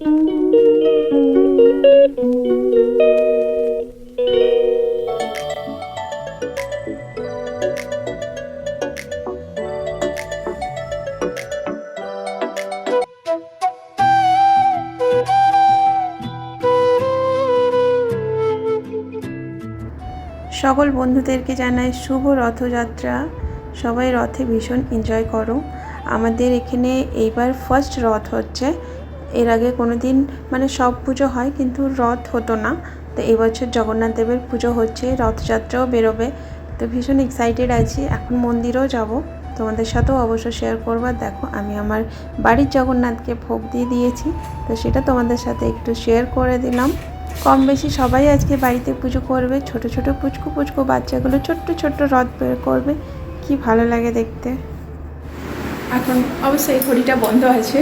সকল বন্ধুদেরকে জানাই শুভ রথযাত্রা। সবাই রথে ভীষণ এনজয় করো। আমাদের এখানে এইবার ফার্স্ট রথ হচ্ছে। এর আগে কোনো দিন মানে সব পুজো হয়, কিন্তু রথ হতো না। তো এবছর জগন্নাথ দেবের পুজো হচ্ছে, রথযাত্রাও বেরোবে। তো ভীষণ এক্সাইটেড আছি, এখন মন্দিরেও যাব। তোমাদের সাথেও অবশ্য শেয়ার করবার দেখো, আমি আমার বাড়ির জগন্নাথকে ভোগ দিয়ে দিয়েছি, তো সেটা তোমাদের সাথে একটু শেয়ার করে দিলাম। কম বেশি সবাই আজকে বাড়িতে পুজো করবে, ছোট ছোট পুচকু পুচকু বাচ্চাগুলো, ছোট্ট ছোট্ট রথ বের করবে। কি ভালো লাগে দেখতে। এখন অবশ্যই ঘড়িটা বন্ধ আছে।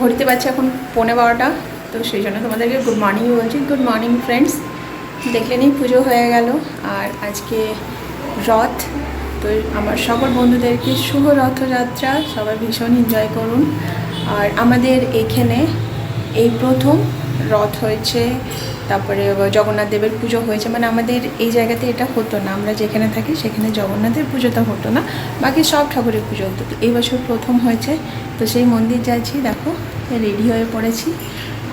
ঘড়িতে পাচ্ছে এখন পৌনে বারোটা। তো সেই জন্য তোমাদেরকে গুড মর্নিং বলছি। গুড মর্নিং ফ্রেন্ডস দেখলেনই পুজো হয়ে গেল। আর আজকে রথ। তো আমার সকল বন্ধুদেরকে শুভ রথযাত্রা। সবাই ভীষণ এনজয় করুন। আর আমাদের এখানে এই প্রথম রথ হয়েছে তারপরে জগন্নাথ দেবের পুজো হয়েছে মানে আমাদের এই জায়গাতে এটা হতো না আমরা যেখানে থাকি সেখানে জগন্নাথের পুজোটা হতো না বাকি সব ঠাকুরের পুজো হতো তো এই বছর প্রথম হয়েছে তো সেই মন্দির যাচ্ছি দেখো রেডি হয়ে পড়েছি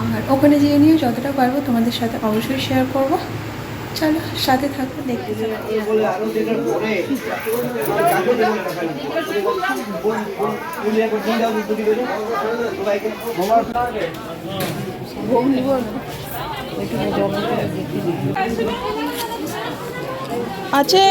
আর ওখানে যেয়ে নিয়ে যতটা পারব তোমাদের সাথে অবশ্যই শেয়ার করব চলো সাথে থাকো দেখতে থাকো আছে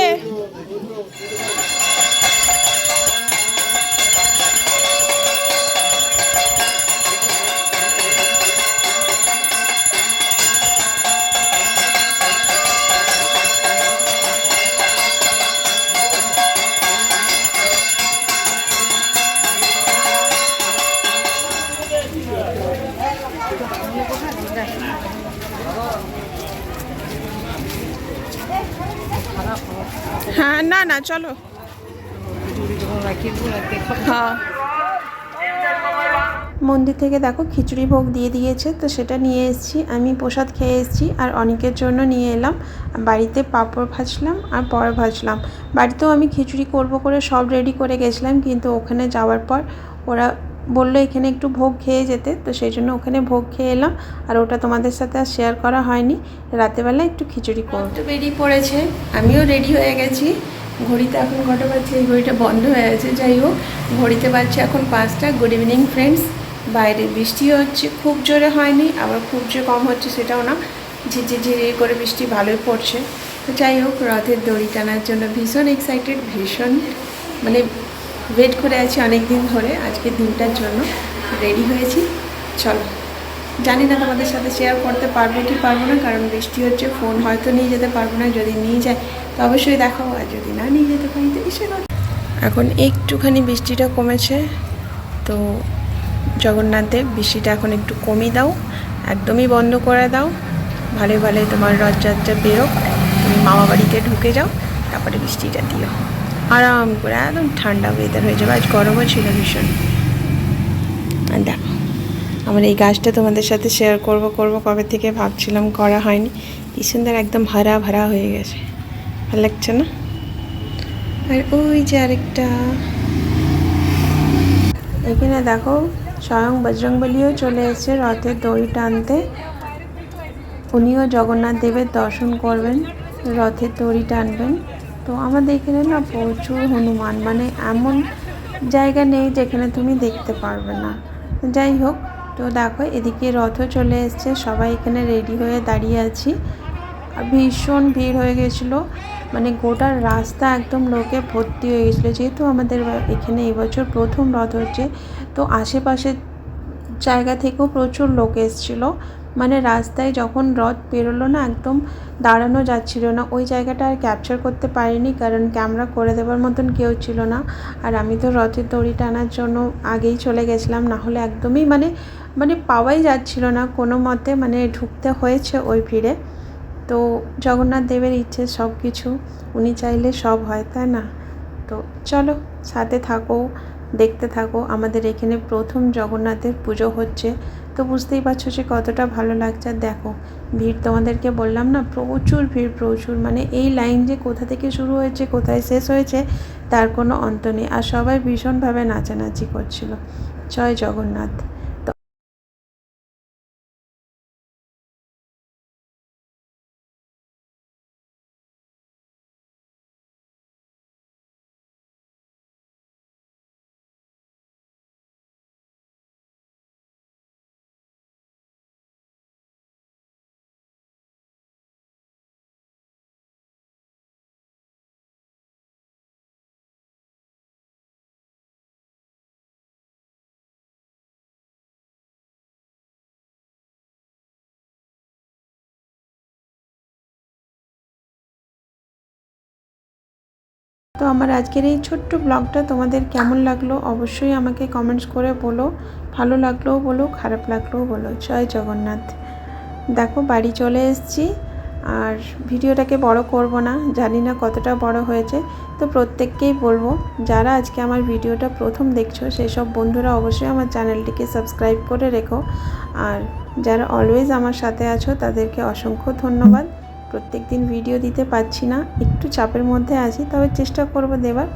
হ্যাঁ না না, চলো। হ্যাঁ। মন্দির থেকে দেখো খিচুড়ি ভোগ দিয়ে দিয়েছে, তো সেটা নিয়ে এসেছি। আমি প্রসাদ খেয়ে এসেছি আর অনেকের জন্য নিয়ে এলাম। বাড়িতে পাঁপড় ভাজলাম আর পর ভাজলাম। বাড়িতেও আমি খিচুড়ি করব করে সব রেডি করে গেছিলাম, কিন্তু ওখানে যাওয়ার পর ওরা বলল এখানে একটু ভোগ খেয়ে যেতে, তো সেই জন্য ওখানে ভোগ খেয়ে এলাম। আর ওটা তোমাদের সাথে আর শেয়ার করা হয়নি। রাতেবেলা একটু খিচুড়ি করব। তো বেরিয়ে পড়েছে। আমিও রেডি হয়ে গেছি। ঘড়িতে এখন কটা বাজছে? এই ঘড়িটা বন্ধ হয়ে আছে যাই হোক, ঘড়িতে বাজছে এখন পাঁচটা। গুড ইভিনিং ফ্রেন্ডস বাইরে বৃষ্টি হচ্ছে। খুব জোরে হয়নি, আবার খুব যে কম হচ্ছে সেটাও না। ঝিরঝির ঝিরির করে বৃষ্টি ভালোই পড়ছে। তো যাই হোক, রথের দড়ি টানার জন্য ভীষণ এক্সাইটেড ভীষণ মানে ওয়েট করে আছি অনেক দিন ধরে আজকের দিনটার জন্য রেডি হয়েছি চলো, জানি না তোমাদের সাথে শেয়ার করতে পারব কি পারব না, কারণ বৃষ্টি হচ্ছে ফোন হয়তো নিয়ে যেতে পারব না, যদি নিয়ে যায়, তো অবশ্যই দেখাবো আর যদি না নিয়ে যেতে পারি, তো কথা? এখন একটুখানি বৃষ্টিটা কমেছে, তো জগন্নাথের বৃষ্টিটা এখন একটু কমিয়ে দাও, একদমই বন্ধ করে দাও, ভালো ভালো তোমার রথযাত্রা বেরোক, তুমি মামা বাড়িতে ঢুকে যাও, তারপরে বৃষ্টিটা দিও আরাম করে, একদম ঠান্ডা ওয়েদার হয়ে যাবে। আজ গরমও ছিল ভীষণ। আর দেখো, আমার এই গাছটা তোমাদের সাথে শেয়ার করব করব কবে থেকে ভাবছিলাম করা হয়নি। কি সুন্দর একদম হারা ভরা হয়ে গেছে। ভালো লাগছে না? আর ওই যে আরেকটা। এখানে দেখো, স্বয়ং বজরংবলিও চলে এসেছে রথের দড়ি টানতে। উনিও জগন্নাথ দেবের দর্শন করবেন, রথের দড়ি টানবেন। তো আমাদের এখানে না প্রচুর হনুমান মানে এমন জায়গা নেই যেখানে তুমি দেখতে পারবে না। যাই হোক, তো দেখো এদিকে রথও চলে এসছে, সবাই এখানে রেডি হয়ে দাঁড়িয়ে আছি। ভীষণ ভিড় হয়ে গেছিল মানে গোটা রাস্তা একদম লোকে ভর্তি হয়ে গেছিল। যেহেতু আমাদের এখানে এবছর প্রথম রথ হচ্ছে, তো আশেপাশের জায়গা থেকেও প্রচুর লোক এসেছিল। মানে রাস্তায় যখন রথ বেরোলো না, একদম দাঁড়ানো যাচ্ছিল না। ওই জায়গাটা আর ক্যাপচার করতে পারিনি, কারণ ক্যামেরা করে দেওয়ার মতন কেউ ছিল না। আর আমি তো রথের দড়ি টানার জন্য আগেই চলে গেছিলাম, না হলে একদমই মানে মানে পাওয়াই যাচ্ছিল না। কোনো মতে মানে ঢুকতে হয়েছে ওই ভিড়ে। তো জগন্নাথ দেবের ইচ্ছে সব কিছু উনি চাইলে সব হয়, তাই না? তো চলো, সাথে থাকো। দেখতে থাকো, আমাদের এখানে প্রথম জগন্নাথের পুজো হচ্ছে। তো বুঝতেই পারছ যে কতটা ভালো লাগছে। দেখো, ভিড় তোমাদেরকে বললাম না, প্রচুর ভিড়, প্রচুর। মানে এই লাইন যে কোথা থেকে শুরু হয়েছে, কোথায় শেষ হয়েছে, তার কোনো অন্ত নেই। আর সবাই ভীষণভাবে নাচানাচি করছিল। জয় জগন্নাথ। তো আমার আজকের এই ছোট্ট ব্লগটা তোমাদের কেমন লাগল অবশ্যই আমাকে কমেন্টস করে বলো। ভালো লাগলেও বলো, খারাপ লাগলেও বলো। জয় জগন্নাথ। দেখো, বাড়ি চলে এসেছি। আর ভিডিওটাকে বড় করব না, জানি না কতটা বড় হয়েছে। তো প্রত্যেককেই বলব, যারা আজকে আমার ভিডিওটা প্রথম দেখছ সেই সব বন্ধুরা অবশ্যই আমার চ্যানেলটিকে সাবস্ক্রাইব করে রেখো। আর যারা অলওয়েজ আমার সাথে আছো, তাদেরকে অসংখ্য ধন্যবাদ। প্রত্যেক দিন ভিডিও দিতে পারছি না, একটু চাপের মধ্যে আছি, তবে চেষ্টা করব দেবার।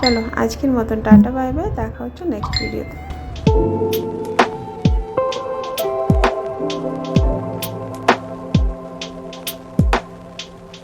চলো, আজকের মতন টাটা বাই বাই দেখা হচ্ছে নেক্সট ভিডিওতে